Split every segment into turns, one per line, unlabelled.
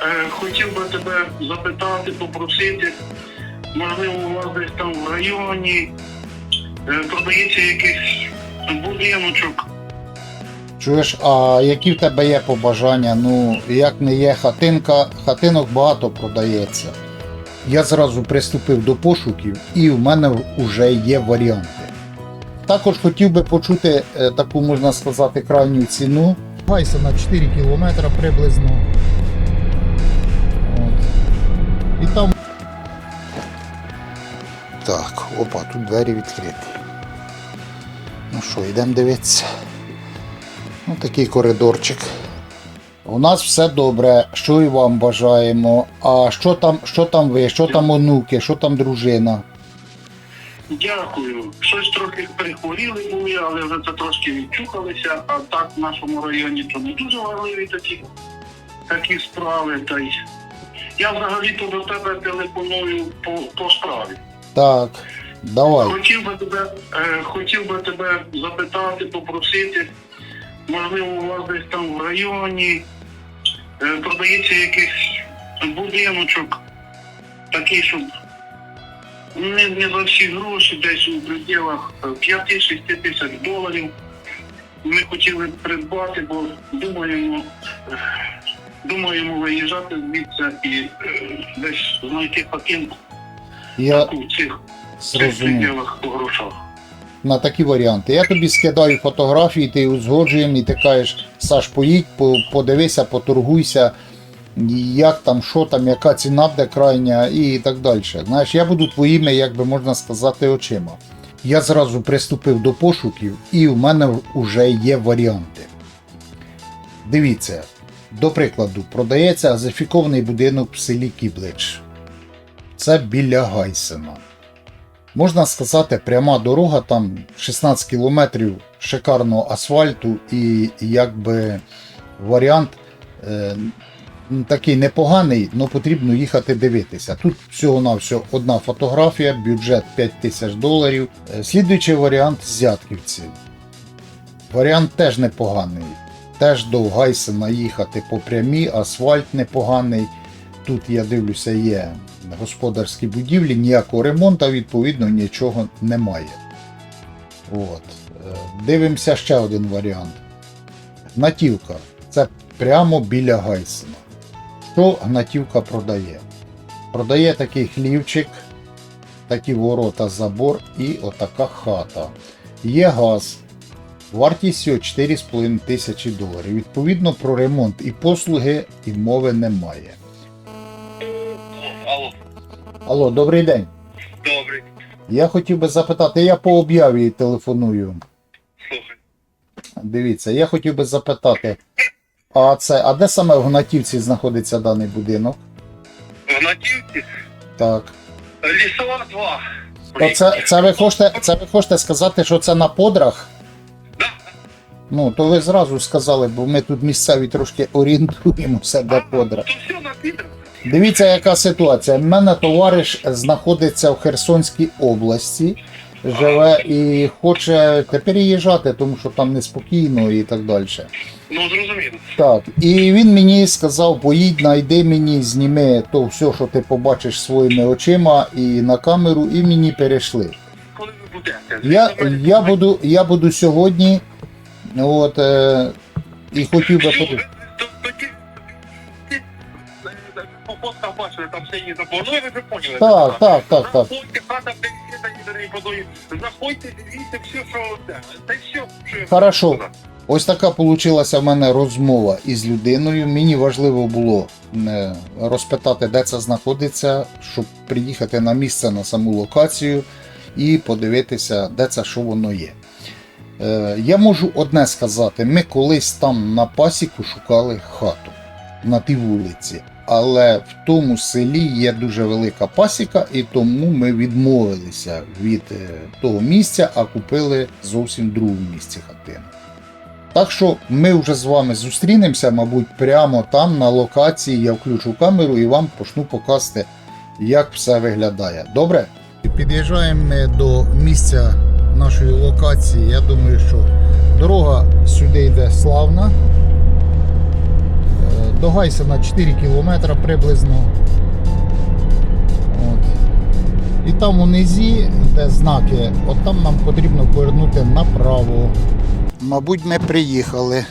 Е, хотів би тебе запитати, попросити, можливо, у вас десь там в районі е, продається якийсь будиночок.
Чуєш, а які в тебе є побажання? Ну, як не є хатинка, хатинок багато продається. Я зразу приступив до пошуків і в мене вже є варіанти. Також хотів би почути е, таку, можна сказати, крайню ціну. Гайся на 4 кілометри приблизно. І там. Так, опа, тут двері відкриті. Ну що, йдемо дивитися. Ну, такий коридорчик. У нас все добре, що і вам бажаємо. А що там, що там ви, що там онуки, що там дружина?
Дякую. Щось трохи прихворіли були, але вже це трошки відчухалися, а так в нашому районі то не дуже важливі такі, такі справи. Та й я взагалі-то до тебе телефоную по, по справі.
Так, давай.
Хотів би тебе, е, хотів би тебе запитати, попросити, можливо, у вас десь там в районі е, продається якийсь будиночок, такий, щоб не, не за всі гроші, десь у пределах е, 5-6 тисяч доларів. Ми хотіли придбати, бо думаємо, е, думаємо виїжджати звідси і е, десь знайти хатинку
Я
у цих по грошах.
На такі варіанти. Я тобі скидаю фотографії, ти узгоджуємо і ти кажеш, Саш, поїдь, подивися, поторгуйся, як там, що там, яка ціна буде крайня і так далі. Знаєш, я буду твоїми, як би можна сказати, очима. Я зразу приступив до пошуків, і в мене вже є варіанти. Дивіться, до прикладу, продається газифікований будинок в селі Кіблич. Це біля Гайсена. Можна сказати, пряма дорога, там 16 кілометрів шикарного асфальту, і якби варіант е, такий непоганий, але потрібно їхати дивитися. Тут всього-навсього одна фотографія, бюджет 5 тисяч доларів. Е, Слідуючий варіант Зятківці. Варіант теж непоганий. Теж до Гайсена їхати по прямій, асфальт непоганий. Тут я дивлюся, є господарські будівлі, ніякого ремонту, відповідно, нічого немає. От. Е, Дивимося ще один варіант. Гнатівка. Це прямо біля Гайсена. Що гнатівка продає? Продає такий хлівчик, такі ворота, забор і отака хата. Є газ. Вартістю 4,5 тисячі доларів. Відповідно, про ремонт і послуги і мови немає.
Алло,
Алло, добрий день.
добрий,
Я хотів би запитати, я по об'яві телефоную.
слухай.
Дивіться, я хотів би запитати, а це, а де саме в Гнатівці знаходиться даний будинок?
В Натівці
Так.
лісова 2.
То це, це, ви хочете, це ви хочете сказати, що це на подрах? Ну, то ви зразу сказали, бо ми тут місцеві трошки орієнтуємося де подра. Дивіться, яка ситуація. У мене товариш знаходиться в Херсонській області, живе і хоче переїжджати, тому що там неспокійно і так далі.
Ну зрозуміло.
Так, і він мені сказав: поїдь, найди мені, зніми то все, що ти побачиш своїми очима і на камеру, і мені перейшли.
Коли ви будете?
Я, я, буду, я буду сьогодні, от, е, і хотів би подивитися.
Там. Ну.
Так, так, так, так.
Заходьте, все, що
Хорошо. Ось така получилася в мене розмова із людиною. Мені важливо було е, розпитати, де це знаходиться, щоб приїхати на місце на саму локацію і подивитися, де це що воно є. Е, Я можу одне сказати: ми колись там на пасіку шукали хату на тій вулиці, але в тому селі є дуже велика пасіка, і тому ми відмовилися від е, того місця, а купили зовсім другу місці хатину. Так що ми вже з вами зустрінемося, мабуть, прямо там на локації. Я включу камеру і вам почну показувати, як все виглядає. Добре? Під'їжджаємо ми до місця нашої локації. Я думаю, що дорога сюди йде славна. Е, до Гайсена 4 кілометри приблизно. От. І там унизі, де знаки, от там нам потрібно повернути направо. Мабуть, ми приїхали.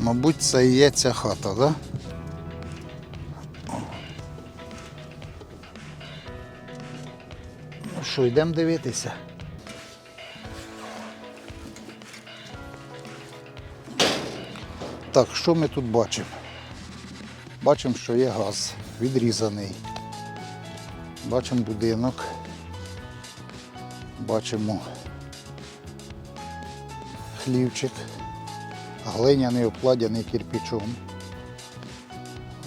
Мабуть, це і є ця хата, так? Да? Що, йдемо дивитися. Так, що ми тут бачимо? Бачимо, що є газ відрізаний. Бачимо будинок. Бачимо хлівчик, глиняний обкладений кирпичом.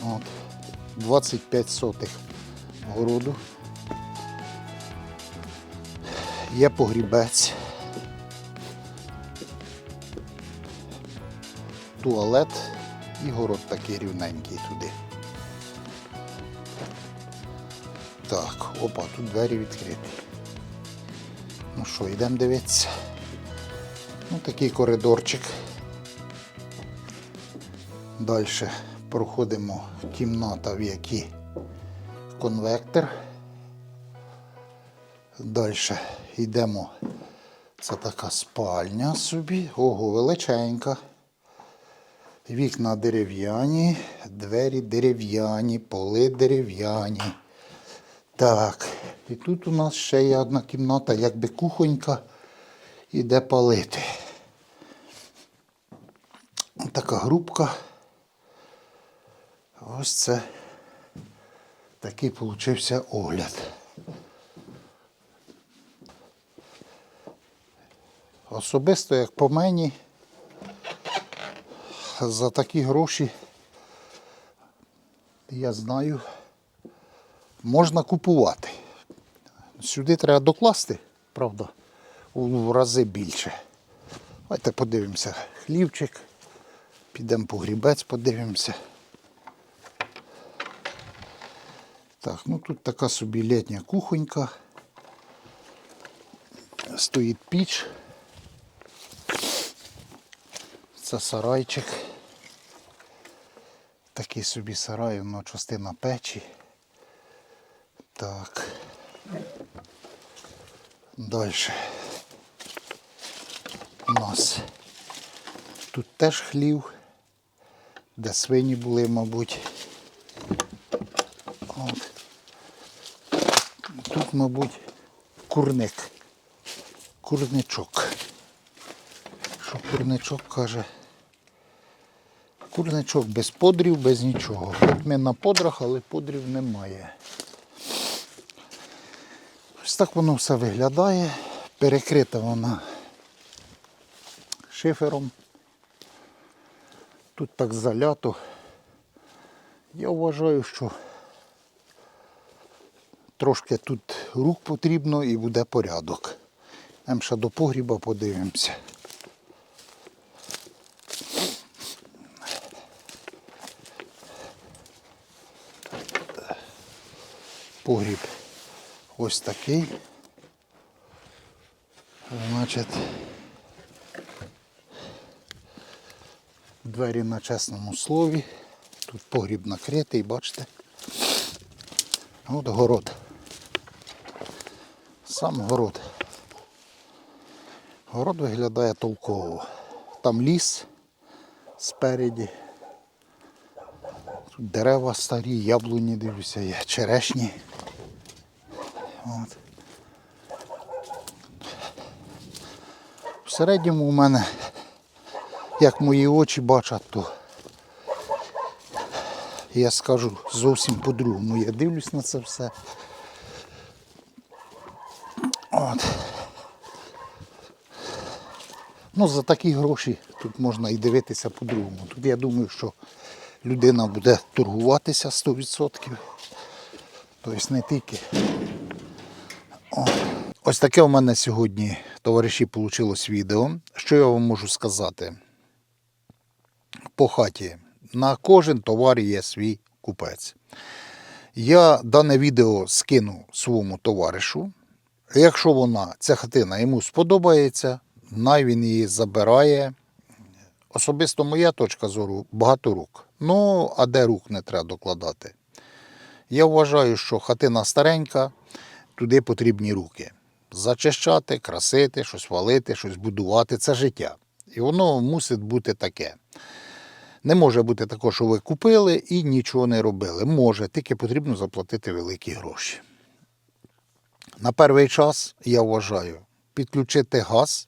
От. 25 сотих городу. Є погрібець. Туалет і город такий рівненький туди. Так, опа, тут двері відкриті. Ну що, йдемо дивитися. Ну, такий коридорчик. Далі проходимо кімната, в якій конвектор. Далі йдемо. Це така спальня собі. Ого, величенька. Вікна дерев'яні, двері дерев'яні, поли дерев'яні. Так, і тут у нас ще є одна кімната, якби кухонька, іде палити. Така грубка. Ось це такий получився огляд. Особисто, як по мені, за такі гроші, я знаю, можна купувати. Сюди треба докласти, правда, у рази більше. Давайте подивимося хлівчик, підемо по грібець, подивимося. Так, ну тут така собі літня кухонька. Стоїть піч. Це сарайчик. Такий собі сарай, воно частина печі. Так. Далі. У нас тут теж хлів, де свині були, мабуть. От. Тут, мабуть, курник. Курничок. Курничок каже? Курничок без подрів, без нічого. Хоч ми на подрах, але подрів немає. Ось так воно все виглядає. Перекрита вона шифером. Тут так залято. Я вважаю, що трошки тут рук потрібно і буде порядок. Нам ще до погріба подивимося. Погріб ось такий. Значить, двері на чесному слові. Тут погріб накритий, бачите. От город. Сам город. Город виглядає толково. Там ліс спереді. Тут дерева старі, яблуні дивлюся, черешні. От. В середньому у мене, як мої очі бачать, то я скажу зовсім по-другому. Я дивлюсь на це все. От. Ну, за такі гроші тут можна і дивитися по-другому. Тут я думаю, що людина буде торгуватися 100%. Тобто не тільки. Ось таке у мене сьогодні, товариші, вийшло відео. Що я вам можу сказати? По хаті. На кожен товар є свій купець. Я дане відео скину своєму товаришу. Якщо вона, ця хатина йому сподобається, най він її забирає, особисто моя точка зору багато рук. Ну, а де рук не треба докладати? Я вважаю, що хатина старенька, туди потрібні руки. Зачищати, красити, щось валити, щось будувати це життя. І воно мусить бути таке. Не може бути такого, що ви купили і нічого не робили. Може, тільки потрібно заплатити великі гроші. На перший час, я вважаю, підключити газ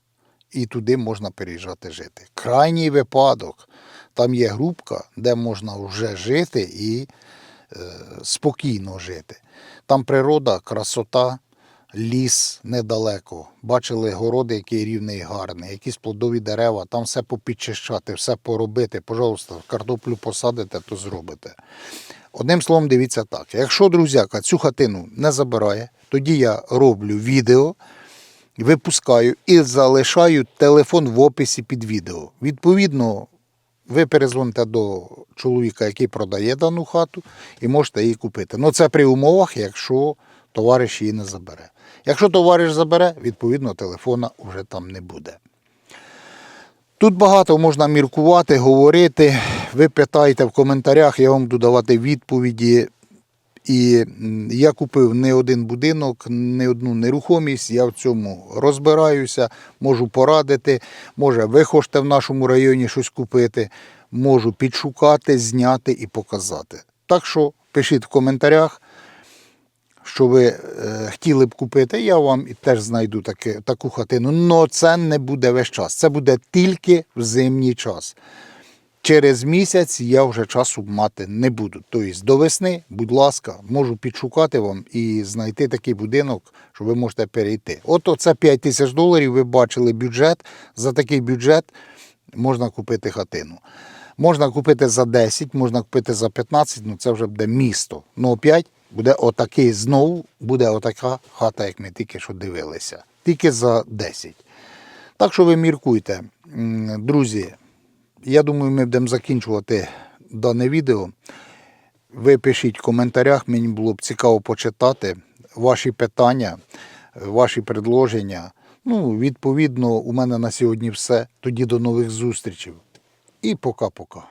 і туди можна переїжджати жити. Крайній випадок, там є групка, де можна вже жити і е, спокійно жити. Там природа, красота, ліс недалеко. Бачили городи, який рівний і гарний, якісь плодові дерева, там все попідчищати, все поробити. Пожалуйста, картоплю посадите, то зробите. Одним словом, дивіться так. Якщо друзяка цю хатину не забирає, тоді я роблю відео, випускаю і залишаю телефон в описі під відео. Відповідно, ви перезвоните до чоловіка, який продає дану хату, і можете її купити. Ну це при умовах, якщо товариш її не забере. Якщо товариш забере, відповідно телефона вже там не буде. Тут багато можна міркувати, говорити. Ви питаєте в коментарях, я вам буду давати відповіді. І я купив не один будинок, не одну нерухомість. Я в цьому розбираюся, можу порадити. Може, ви хочете в нашому районі щось купити, можу підшукати, зняти і показати. Так що пишіть в коментарях, що ви е, хотіли б купити. Я вам і теж знайду таке, таку хатину. Но це не буде весь час. Це буде тільки в зимній час. Через місяць я вже часу мати не буду. Тобто до весни, будь ласка, можу підшукати вам і знайти такий будинок, що ви можете перейти. От оце 5 тисяч доларів, ви бачили бюджет. За такий бюджет можна купити хатину. Можна купити за 10, можна купити за 15, ну це вже буде місто. Ну опять буде отакий знову, буде отака хата, як ми тільки що дивилися. Тільки за 10. Так що ви міркуйте. Друзі, я думаю, ми будемо закінчувати дане відео. Ви пишіть в коментарях, мені було б цікаво почитати ваші питання, ваші предложення. Ну, відповідно, у мене на сьогодні все. Тоді до нових зустрічей. І пока-пока.